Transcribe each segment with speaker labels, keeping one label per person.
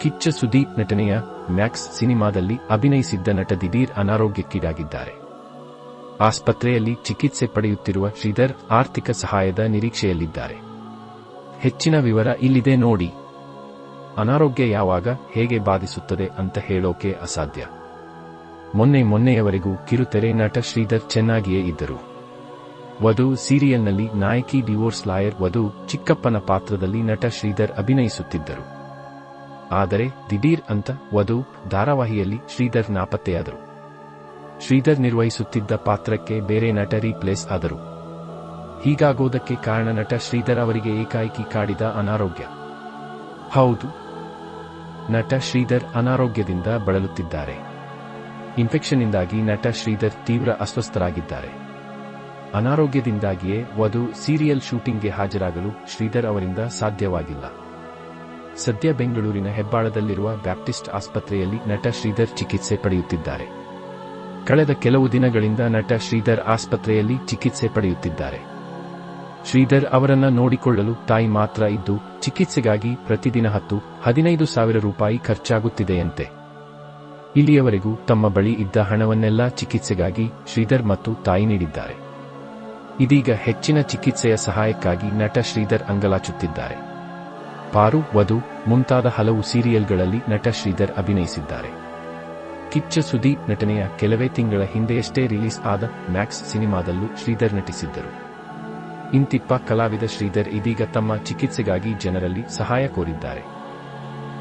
Speaker 1: ಕಿಚ್ಚ ಸುದೀಪ್ ನಟನೆಯ ಮ್ಯಾಕ್ಸ್ ಸಿನಿಮಾದಲ್ಲಿ ಅಭಿನಯಿಸಿದ್ದ ನಟ ದಿಢೀರ್ ಅನಾರೋಗ್ಯಕ್ಕೀಡಾಗಿದ್ದಾರೆ. ಆಸ್ಪತ್ರೆಯಲ್ಲಿ ಚಿಕಿತ್ಸೆ ಪಡೆಯುತ್ತಿರುವ ಶ್ರೀಧರ್ ಆರ್ಥಿಕ ಸಹಾಯದ ನಿರೀಕ್ಷೆಯಲ್ಲಿದ್ದಾರೆ. ಹೆಚ್ಚಿನ ವಿವರ ಇಲ್ಲಿದೆ ನೋಡಿ. ಅನಾರೋಗ್ಯ ಯಾವಾಗ ಹೇಗೆ ಬಾಧಿಸುತ್ತದೆ ಅಂತ ಹೇಳೋಕೆ ಅಸಾಧ್ಯ. ಮೊನ್ನೆ ಮೊನ್ನೆಯವರೆಗೂ ಕಿರುತೆರೆ ನಟ ಶ್ರೀಧರ್ ಚೆನ್ನಾಗಿಯೇ ಇದ್ದರು. ವಧು ಸೀರಿಯಲ್ನಲ್ಲಿ ನಾಯಕಿ ಡಿವೋರ್ಸ್ ಲಾಯರ್ ವಧು ಚಿಕ್ಕಪ್ಪನ ಪಾತ್ರದಲ್ಲಿ ನಟ ಶ್ರೀಧರ್ ಅಭಿನಯಿಸುತ್ತಿದ್ದರು. ಆದರೆ ದಿಢೀರ್ ಅಂತ ವಧು ಧಾರಾವಾಹಿಯಲ್ಲಿ ಶ್ರೀಧರ್ ನಾಪತ್ತೆಯಾದರು ಶ್ರೀಧರ್ ನಿರ್ವಹಿಸುತ್ತಿದ್ದ ಪಾತ್ರಕ್ಕೆ ಬೇರೆ ನಟ ರೀಪ್ಲೇಸ್ ಆದರು. ಹೀಗಾಗೋದಕ್ಕೆ ಕಾರಣ ನಟ ಶ್ರೀಧರ್ ಅವರಿಗೆ ಏಕಾಏಕಿ ಕಾಡಿದ ಅನಾರೋಗ್ಯ. ಹೌದು, ನಟ ಶ್ರೀಧರ್ ಅನಾರೋಗ್ಯದಿಂದ ಬಳಲುತ್ತಿದ್ದಾರೆ. ಇನ್ಫೆಕ್ಷನ್ನಿಂದಾಗಿ ನಟ ಶ್ರೀಧರ್ ತೀವ್ರ ಅಸ್ವಸ್ಥರಾಗಿದ್ದಾರೆ. ಅನಾರೋಗ್ಯದಿಂದಾಗಿಯೇ ವಧು ಸೀರಿಯಲ್ ಶೂಟಿಂಗ್ಗೆ ಹಾಜರಾಗಲು ಶ್ರೀಧರ್ ಅವರಿಂದ ಸಾಧ್ಯವಾಗಿಲ್ಲ. ಸದ್ಯ ಬೆಂಗಳೂರಿನ ಹೆಬ್ಬಾಳದಲ್ಲಿರುವ ಬ್ಯಾಪ್ಟಿಸ್ಟ್ ಆಸ್ಪತ್ರೆಯಲ್ಲಿ ನಟ ಶ್ರೀಧರ್ ಚಿಕಿತ್ಸೆ ಪಡೆಯುತ್ತಿದ್ದಾರೆ. ಕಳೆದ ಕೆಲವು ದಿನಗಳಿಂದ ನಟ ಶ್ರೀಧರ್ ಆಸ್ಪತ್ರೆಯಲ್ಲಿ ಚಿಕಿತ್ಸೆ ಪಡೆಯುತ್ತಿದ್ದಾರೆ. ಶ್ರೀಧರ್ ಅವರನ್ನ ನೋಡಿಕೊಳ್ಳಲು ತಾಯಿ ಮಾತ್ರ ಇದ್ದು, ಚಿಕಿತ್ಸೆಗಾಗಿ ಪ್ರತಿದಿನ ಹತ್ತು, ಹದಿನೈದು ಸಾವಿರ ರೂಪಾಯಿ ಖರ್ಚಾಗುತ್ತಿದೆಯಂತೆ. ಇಲ್ಲಿಯವರೆಗೂ ತಮ್ಮ ಬಳಿ ಇದ್ದ ಹಣವನ್ನೆಲ್ಲ ಚಿಕಿತ್ಸೆಗಾಗಿ ಶ್ರೀಧರ್ ಮತ್ತು ತಾಯಿ ನೀಡಿದ್ದಾರೆ. ಇದೀಗ ಹೆಚ್ಚಿನ ಚಿಕಿತ್ಸೆಯ ಸಹಾಯಕ್ಕಾಗಿ ನಟ ಶ್ರೀಧರ್ ಅಂಗಲಾಚುತ್ತಿದ್ದಾರೆ. ಪಾರು, ವಧು ಮುಂತಾದ ಹಲವು ಸೀರಿಯಲ್ಗಳಲ್ಲಿ ನಟ ಶ್ರೀಧರ್ ಅಭಿನಯಿಸಿದ್ದಾರೆ. ಕಿಚ್ಚ ಸುದೀಪ್ ನಟನೆಯ ಕೆಲವೇ ತಿಂಗಳ ಹಿಂದೆಯಷ್ಟೇ ರಿಲೀಸ್ ಆದ ಮ್ಯಾಕ್ಸ್ ಸಿನಿಮಾದಲ್ಲೂ ಶ್ರೀಧರ್ ನಟಿಸಿದ್ದರು. ಇಂತಿಪ್ಪ ಕಲಾವಿದ ಶ್ರೀಧರ್ ಇದೀಗ ತಮ್ಮ ಚಿಕಿತ್ಸೆಗಾಗಿ ಜನರಲ್ಲಿ ಸಹಾಯ ಕೋರಿದ್ದಾರೆ.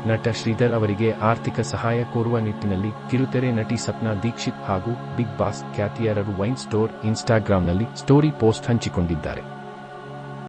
Speaker 1: ನಟ ಶ್ರೀಧರ್ ಅವರಿಗೆ ಆರ್ಥಿಕ ಸಹಾಯ ಕೋರುವ ನಿಟ್ಟಿನಲ್ಲಿ ಕಿರುತೆರೆ ನಟಿ ಸಪ್ನಾ ದೀಕ್ಷಿತ್ ಹಾಗೂ ಬಿಗ್ ಬಾಸ್ ಖ್ಯಾತಿಯಾರರು ವೈನ್ ಸ್ಟೋರ್ ಇನ್ಸ್ಟಾಗ್ರಾಂನಲ್ಲಿ ಸ್ಟೋರಿ ಪೋಸ್ಟ್ ಹಂಚಿಕೊಂಡಿದ್ದಾರೆ.